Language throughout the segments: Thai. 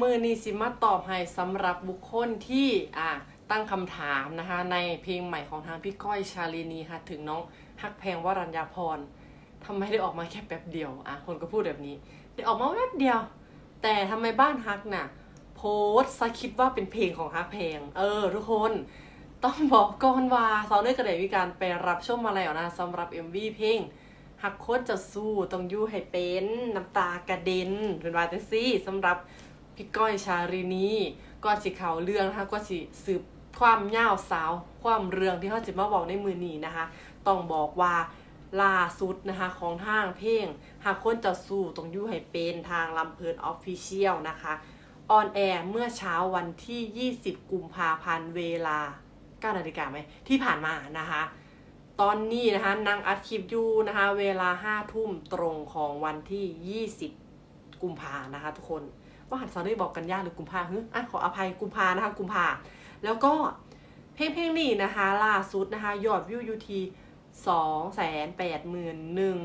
มือนี้สิมาตอบให้สำหรับบุคคลที่อ่าตั้งคำถามนะคะในเพลงใหม่ของทางพี่ก้อยชาลีนีค่ะถึงน้องฮักแพงวรัญญาพรทำไมได้ออกมาแค่แป๊บเดียวอะคนก็พูดแบบนี้ได้ออกมาแป๊บเดียว แต่ทำไมบ้านฮักน่ะโพสต์ซะคิดว่าเป็นเพลงของฮักแพง เออ ทุกคนต้องบอกก่อนว่าซาวเนอร์กระเดมีการไปรับชมมาแล้วนะสำหรับ MV เพลงหักโคตรจะสู้ต้องยู่ให้เป็นน้ำตากระเด็นเป็นวาจังซี่สำหรับ พี่ก้อยชารินีก็สิเขาเรื่องนะคะก็สิสืบความยาวสาว ความเรื่องที่เขาจะมาบอกในมือนี้นะคะ ต้องบอกว่าล่าสุดนะคะของทางเพลง หากคนจะสู้ต้องอยู่ให้เป็นทางลำเพลินออฟฟิเชียลนะคะออนแอร์เมื่อเช้าวันที่ 20 กุมภาพันธ์เวลา 9 นาฬิกาไหมที่ผ่านมานะคะ ตอนนี้นะคะนางอัดคลิปอยู่นะคะ เวลาห้าทุ่มตรงของวันที่ 20 กุมภานะคะทุกคน ว่าหันซอนได้บอกกันยากหรือกุมภาฮึอะขออภัยกุมภานะคะกุมภาแล้วก็เพลงเพลงนี้นะคะล่าสุดนะคะยอดวิวยูทีสองแสนแปดหมื่นหนึ่ง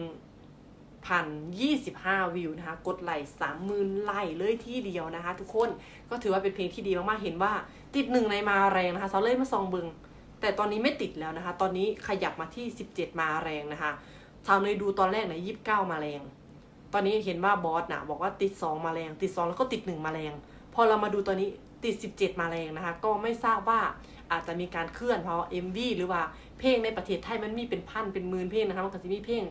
พันยี่สิบห้าวิวนะคะ กดไลค์สามหมื่นไลค์เลยที่เดียวนะคะ ทุกคนก็ถือว่าเป็นเพลงที่ดีมากๆ เห็นว่าติดหนึ่งในมาแรงนะคะซอเลยมาซองบึง แต่ตอนนี้ไม่ติดแล้วนะคะ ตอนนี้ขยับมาที่17มาแรงนะคะชาวเนยดูตอนแรกนะ29มาแรง ตอนนี้เห็นว่าบอสนะบอกว่าติด 2 มาแรง ติด 2 แล้วก็ติด 1 มาแรง พอเรามาดูตอนนี้ติด 17 มาแรงนะคะ ก็ไม่ทราบว่าอาจจะมีการเคลื่อนเพราะ MV หรือว่าเพลงในประเทศไทยมันมีเป็นพันเป็นหมื่นเพลงนะคะมันก็จะมีเพลง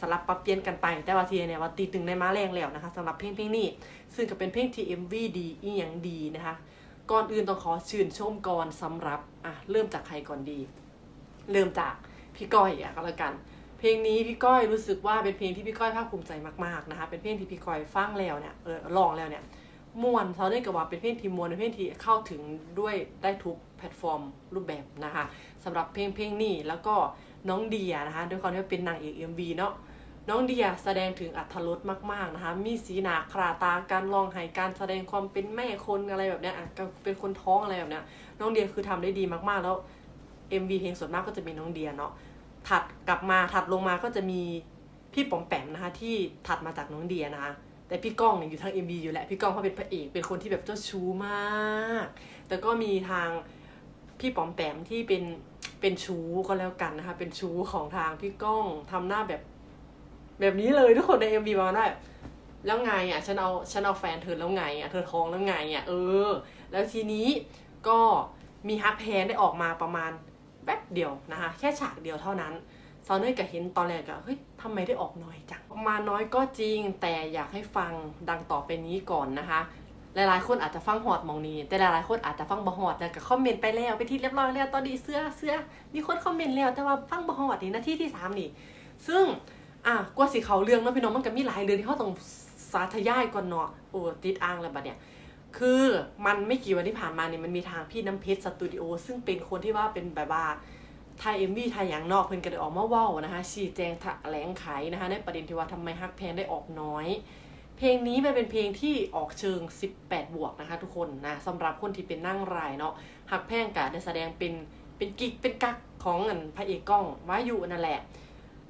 สลับปรับเปลี่ยนกันไปแต่ว่าทีเนี่ยว่าติดหนึ่งในมาแรงแล้วนะคะสำหรับเพลงเพลงนี้ ซึ่งก็เป็นเพลงที่ MV ดีอีหยังดีนะคะ ก่อนอื่นต้องขอชื่นชมก่อนสำหรับอะเริ่มจากใครก่อนดี เริ่มจากพี่ก้อยอะก็แล้วกัน เพลงนี้พี่ก้อยรู้สึกว่าเป็นเพลงที่พี่ก้อยภาคภูมิใจมากๆนะคะ เป็นเพลงที่พี่ก้อยฟังแล้วเนี่ยเออลองแล้วเนี่ยม่วนเขาได้กับว่าเป็นเพลงที่มวนเป็นเพลงที่เข้าถึงด้วยได้ทุกแพลตฟอร์มรูปแบบนะคะสำหรับเพลงเพลงนี้แล้วก็น้องเดียนะคะด้วยความที่ว่าเป็นนางเอก MV เนาะน้องเดียแสดงถึงอัธรสมากๆนะคะ มีสีหนาคราตาการลองหายการแสดงความเป็นแม่คนอะไรแบบเนี้ยอะเป็นคนท้องอะไรแบบเนี้ยน้องเดียคือทำได้ดีมากๆแล้ว MV เพลงส่วนมากก็จะมีน้องเดียเนาะ ถัดกลับมาถัดลงมาก็จะมีพี่ป๋อมแปมนะคะที่ถัดมาจากน้องเดียนะคะแต่พี่ก้องเนี่ยอยู่ทาง MV อยู่แหละพี่ก้องเขาเป็นพระเอกเป็นคนที่แบบเจ้าชู้มาก แต่ก็มีทางพี่ป๋อมแปมที่เป็นเป็นชู้ก็แล้วกันนะคะเป็นชู้ของทางพี่ก้องทำหน้าแบบแบบนี้เลยทุกคนใน MV มาได้แล้วไงอะฉันเอาฉันเอาแฟนเธอแล้วไงอะเธอท้องแล้วไงอะเออ แล้วทีนี้ก็มีฮักแพนได้ออกมาประมาณ แป๊บเดียวนะคะ แค่ฉากเดียวเท่านั้นซาวเนอร์กับเห็นตอนแรกอะเฮ้ยทำไมได้ออกน้อยจังออกมาน้อยก็จริง แต่อยากให้ฟังดังต่อไปนี้ก่อนนะคะ หลายๆ คนอาจจะฟังหอดมองนี้ แต่หลายๆ คนอาจจะฟังบ่หอดแล้วก็คอมเมนต์ไปแล้วไปที่เรียบร้อยแล้วตอนนี้เสื้อเสื้อมีคนคอมเมนต์แล้วแต่ว่าฟังบ่หอดนี่นาที่ที่สามนี่ ซึ่งอะกว่าสิเขาเรื่องเนาะพี่น้องมันก็มีหลายเรื่องที่เขาต้องสาธยายก่อนเนาะโอ้ติดอ่างแล้วบัดเนี่ย คือมันไม่กี่วันที่ผ่านมาเนี่ยมันมีทางพี่น้ำเพชรสตูดิโอซึ่งเป็นคนที่ว่าเป็นแบบว่าไทยเอ็มวีไทยอย่างนอกเพิ่นก็ได้ออกมาว้านะคะชี้แจงแถลงไขนะคะในประเด็นที่ว่าทำไมฮักแพงได้ออกน้อย เพลงนี้มันเป็นเพลงที่ออกเชิง 18 บวกนะคะทุกคนนะสำหรับคนที่เป็นนั่งรายเนาะฮักแพงกะได้แสดงเป็นเป็นกิกเป็นกักของอันพระเอกกล้องวายุนั่นแหละ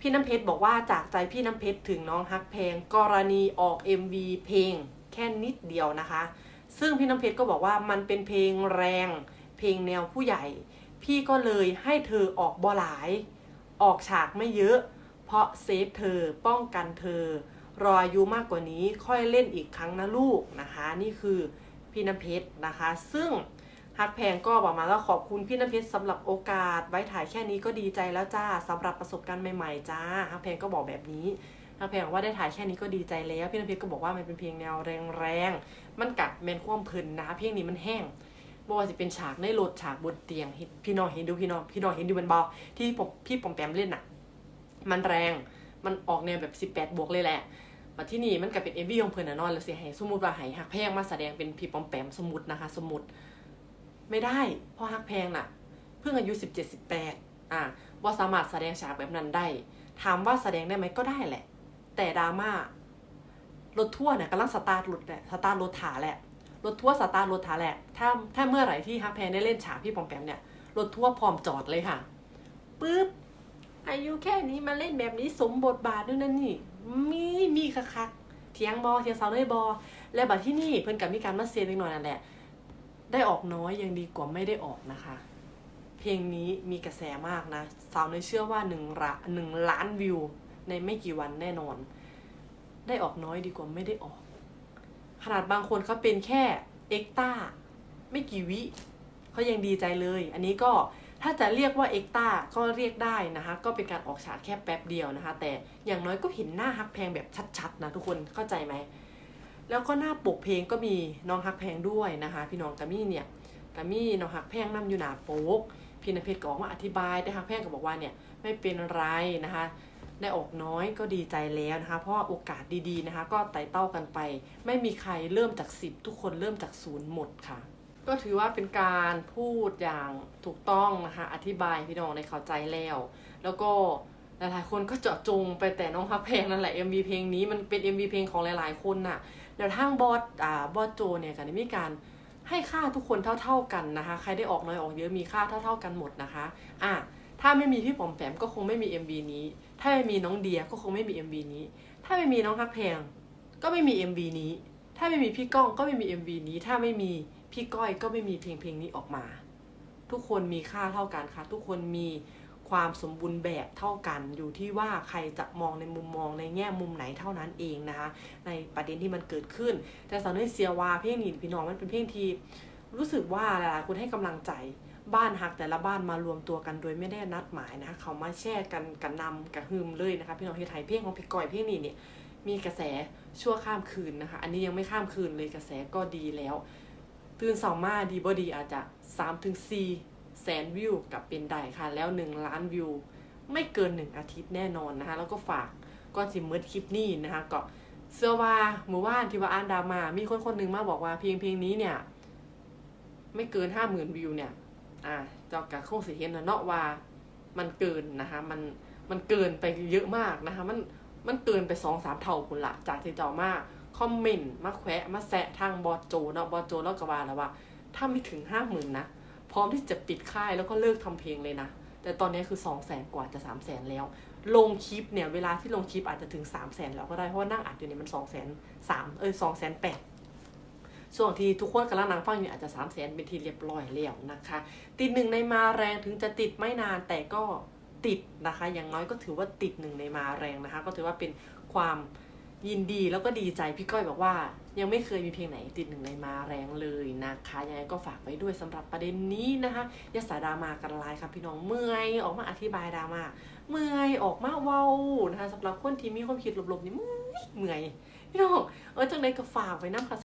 พี่น้ำเพชรบอกว่าจากใจพี่น้ำเพชรถึงน้องฮักแพงกรณีออก MV เพลงแค่นิดเดียวนะคะ ซึ่งพี่น้ำเพชรก็บอกว่ามันเป็นเพลงแรง เพลงแนวผู้ใหญ่ พี่ก็เลยให้เธอออกบอหลาย ออกฉากไม่เยอะ เพราะเซฟเธอป้องกันเธอ รออายุมากกว่านี้ค่อยเล่นอีกครั้งนะลูกนะคะ นี่คือพี่น้ำเพชรนะคะ ซึ่งฮักแพงก็บอกมาแล้วขอบคุณพี่น้ำเพชรสำหรับโอกาส ไว้ถ่ายแค่นี้ก็ดีใจแล้วจ้าสำหรับประสบการณ์ใหม่ๆจ้าฮักแพงก็บอกแบบนี้ ฮักแพลงบอกว่าได้ถ่ายแค่นี้ก็ดีใจแล้ว พี่น้ำเพชรก็บอกว่ามันเป็นเพลงแนวแรงๆ มันกัดแมนควมเพลินนะเพลงนี้มันแห้งบ่ว่าจะเป็นฉากในรถฉากบนเตียงพี่น้องเห็นดูพี่น้องพี่น้องเห็นดูมันบอที่ผมพี่ปอมแปมเล่นน่ะมันแรงมันออกแนวแบบ 18 บวกเลยแหละมาที่นี่มันก็เป็นเอวีของเพิ่นนะนอนแล้วสิให้สมมุติว่าให้ฮักแพงมาแสดงเป็นพี่ปอมแปมสมมุตินะคะ สมมุติ ไม่ได้เพราะฮักแพงน่ะ เพิ่งอายุสิบเจ็ดสิบแปดอะว่าสามารถแสดงฉากแบบนั้นได้ถามว่าแสดงได้ไหมก็ได้แหละ แต่ดราม่ารถทั่วร์เนี่ยกำลังสตาร์ทรถแหละสตาร์ทรถถาแหละรถทั่วร์สตาร์ทรถถาแหละถ้าถ้าเมื่อไหร่ที่ฮักแพงได้เล่นฉากพี่ปอมแปมเนี่ยรถทั่วร์พร้อมจอดเลยค่ะปึ๊บอายุแค่นี้มาเล่นแบบนี้สมบทบาทด้วยนั่นนี่ มีมีคักๆเทียงบอเทียงเสาเลยบอ และบัดที่นี่เพิ่นกับมีการมาเซนเล็กน้อยนั่นแหละ ได้ออกน้อยยังดีกว่าไม่ได้ออกนะคะ เพลงนี้มีกระแสมากนะสาวเนยเชื่อว่าหนึ่งละหนึ่งล้านวิว ในไม่กี่วันแน่นอน ได้ออกน้อยดีกว่าไม่ได้ออก ขนาดบางคนเขาเป็นแค่เอ็กต้าไม่กี่วิเขายังดีใจเลย อันนี้ก็ถ้าจะเรียกว่าเอ็กต้าก็เรียกได้นะคะ ก็เป็นการออกฉากแค่แป๊บเดียวนะคะ แต่อย่างน้อยก็เห็นหน้าฮักแพงแบบชัดๆนะทุกคนเข้าใจไหมแล้วก็หน้าปกเพลงก็มีน้องฮักแพงด้วยนะคะ พี่น้องกามี่เนี่ยกามี่น้องฮักแพงนั่อยู่หน้าปกพี่นเพชรก็ออกมาอธิบายแต่ฮักแพงก็บอกว่าเนี่ยไม่เป็นไรนะคะ ได้ออกน้อยก็ดีใจแล้วนะคะ เพราะโอกาสดีๆนะคะ ก็ไต่เต้ากันไป ไม่มีใครเริ่มจากสิบทุกคนเริ่มจากศูนย์หมดค่ะ ก็ถือว่าเป็นการพูดอย่างถูกต้องนะคะ อธิบายพี่น้องในเข้าใจแล้ว แล้วก็หลายๆคนก็เจาะจงไปแต่น้องฮักแพลงนั่นแหละ MV เพลงนี้มันเป็น MV เพลงของหลายๆคนน่ะแล้วทางบอสอ่าบอสโจเนี่ยก็ได้มีการให้ค่าทุกคนเท่า ๆกันนะคะ ใครได้ออกน้อยออกเยอะมีค่าเท่า ๆกันหมดนะคะ อะ ถ้าไม่มีพี่ปอมแปมก็คงไม่มี MV นี้ ถ้าไม่มีน้องเดียก็คงไม่มี MV นี้ ถ้าไม่มีน้องฮักแพง ก็ไม่มี MV นี้ ถ้าไม่มีพี่ก้องก็ไม่มี MV นี้ ถ้าไม่มีพี่ก้อยก็ไม่มีเพลงเพลงนี้ออกมา ทุกคนมีค่าเท่ากันค่ะ ทุกคนมีความสมบูรณ์แบบเท่ากันอยู่ที่ว่าใครจะมองในมุมมองในแง่มุมไหนเท่านั้นเองนะคะ ในประเด็นที่มันเกิดขึ้น แต่สาวน้อยเสียว่าเพลงนี้พี่น้องมันเป็นเพลงที่รู้สึกว่าหลายๆคนให้กำลังใจ บ้านฮักแต่ละบ้านมารวมตัวกันโดยไม่ได้นัดหมายนะคะเขามาแชร์กันกันนำกันฮึมเลยนะคะพี่น้องที่ไทยเพลงของพี่ก้อยเพลงนี้เนี่ยมีกระแสชั่วข้ามคืนนะคะ อันนี้ยังไม่ข้ามคืนเลยกระแสก็ดีแล้ว ตื่นสองมาดีบอดีอาจจะ3ถึง4แสนวิวกับเป็นได้ค่ะ แล้ว 1 ล้านวิว ไม่เกิน 1 อาทิตย์แน่นอนนะคะ แล้วก็ฝากก่อนสิเมิดคลิปนี้นะคะก็เสื้อว่าเมื่อวานที่ว่าอ่านดามา มีคนคนหนึ่งมาบอกว่าเพลงเพลงนี้เนี่ย ไม่เกิน50,000วิวเนี่ย อ่าเจ้ากะคงสิเห็นนะเนาะว่ามันเกินนะคะมันมันเกินไปเยอะมากนะคะมันมันเกินไปสองสามเท่าคุณละจากที่เจ้ามาคอมเมนต์มาแขวะมาแซะทางบอโจเนาะบอโจแล้วกว่าแล้วว่า ถ้าไม่ถึงห้าหมื่นนะพร้อมที่จะปิดค่ายแล้วก็เลิกทำเพลงเลยนะ แต่ตอนนี้คือสองแสนกว่าจะสามแสนแล้ว ลงคลิปเนี่ย เวลาที่ลงคลิปอาจจะถึงสามแสนแล้วก็ได้เพราะว่านั่งอัดอยู่เนี่ยมันสองแสนสามเออสองแสนแปด ส่วนที่ทุกคนกำลังนั่งฟังอยู่อาจจะสามแสนเป็นทีเรียบร้อยแล้วนะคะ ติดหนึ่งในมาแรงถึงจะติดไม่นานแต่ก็ติดนะคะ อย่างน้อยก็ถือว่าติดหนึ่งในมาแรงนะคะ ก็ถือว่าเป็นความยินดีแล้วก็ดีใจพี่ก้อยบอกว่า ยังไม่เคยมีเพลงไหนติดหนึ่งในมาแรงเลยนะคะ ยังไงก็ฝากไว้ด้วยสำหรับประเด็นนี้นะคะย่าสาดรามากันไลายครับพี่น้องเมื่อยออกมาอธิบายดราม่าเมื่อยออกมาเว้านะคะสำหรับคนที่มีความคิดหลบๆนี่เมื่อยเมื่อยพี่น้องเออจังไดก็ฝากไว้น้ำค่ะ